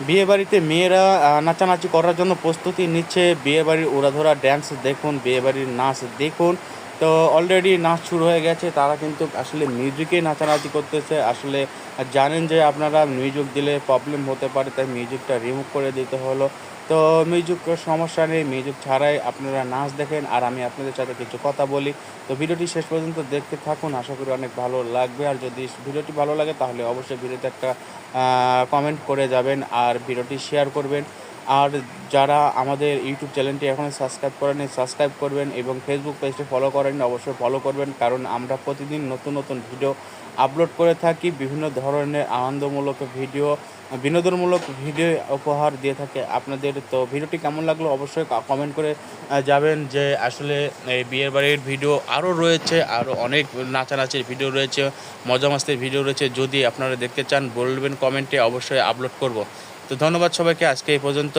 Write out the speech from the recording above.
বিয়ে বাড়িতে মেয়েরা নাচানাচি করার জন্য প্রস্তুতি নিচ্ছে। বিয়ে বাড়ির উড়াধরা ড্যান্স দেখুন বিয়ে বাড়ির নাচ দেখুন। তো অলরেডি নাচ শুরু হয়ে গেছে, তারা কিন্তু আসলে মিউজিকে নাচানাচি করতেছে। আসলে জানেন যে আপনারা মিউজিক দিলে প্রবলেম হতে পারে, তাই মিউজিকটা রিমুভ করে দিতে হলো। তো মিউজিক সমস্যা নেই মিউজিক ছাড়াই আপনারা নাচ দেখেন। আর আমি আপনাদের সাথে কিছু কথা বলি। তো ভিডিওটি শেষ পর্যন্ত দেখতে থাকুন, আশা করি অনেক ভালো লাগবে। আর যদি ভিডিওটি ভালো লাগে, তাহলে অবশ্যই ভিডিওতে একটা কমেন্ট করে যাবেন আর ভিডিওটি শেয়ার করবেন। আর যারা আমাদের ইউটিউব চ্যানেলটি এখনও সাবস্ক্রাইব করেনি সাবস্ক্রাইব করবেন এবং ফেসবুক পেজটি ফলো করেন অবশ্যই ফলো করবেন কারণ আমরা প্রতিদিন নতুন নতুন ভিডিও আপলোড করে থাকি, বিভিন্ন ধরনের আনন্দমূলক ভিডিও বিনোদনমূলক ভিডিও উপহার দিয়ে থাকে। আপনাদের তো ভিডিওটি কেমন লাগল অবশ্যই কমেন্ট করে যাবেন যে আসলে এই বিয়ের বাড়ির ভিডিও আরও রয়েছে আরও অনেক নাচানাচির ভিডিও রয়েছে, মজা মাস্তির ভিডিও রয়েছে। যদি আপনারা দেখতে চান, বলবেন কমেন্টে অবশ্যই আপলোড করব। তো ধন্যবাদ সবাইকে, আজকে এই পর্যন্ত।